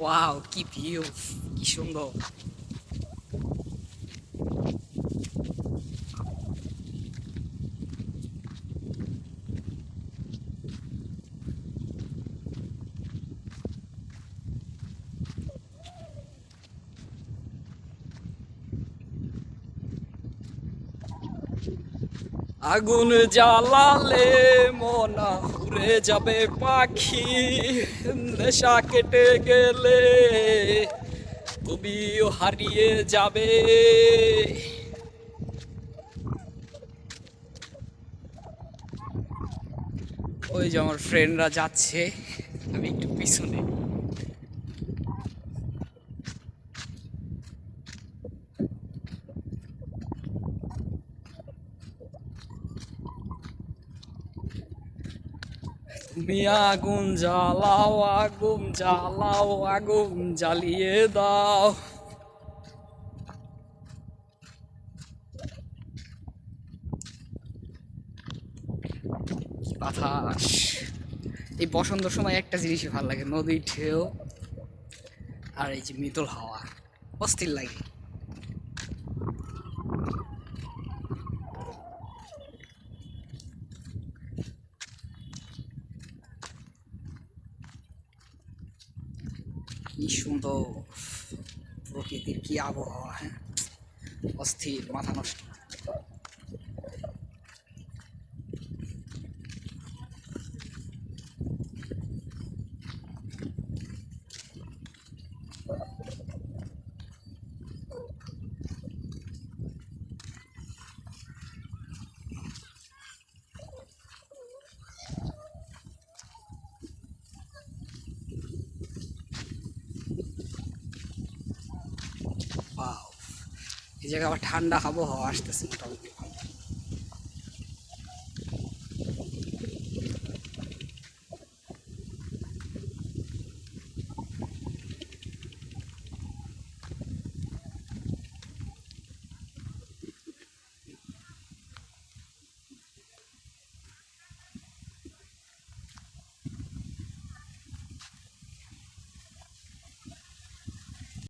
Wow কি view কি সুন্দর আগুন জ্বালালে মনা উড়ে যাবে পাখি। নেশা কেটে গেলে তুমিও হারিয়ে যাবে। ওই যে আমার ফ্রেন্ডরা যাচ্ছে। আমি একটু তুমি আগুন জ্বালাও আগুন জ্বালাও আগুন জ্বালিয়ে দাও। বাতাস। এই বসন্তের সময় একটা জিনিসই ভালো লাগে, নদীর ঢেউ আর এই যে মৃদুল হাওয়া, অস্থির লাগে। কি সুন্দর প্রকৃতির কি আবহাওয়া হ্যাঁ? অস্থির মাথা নষ্ট। এই জায়গায় আবার ঠান্ডা আবহাওয়া আসতেছে মোটামুটি।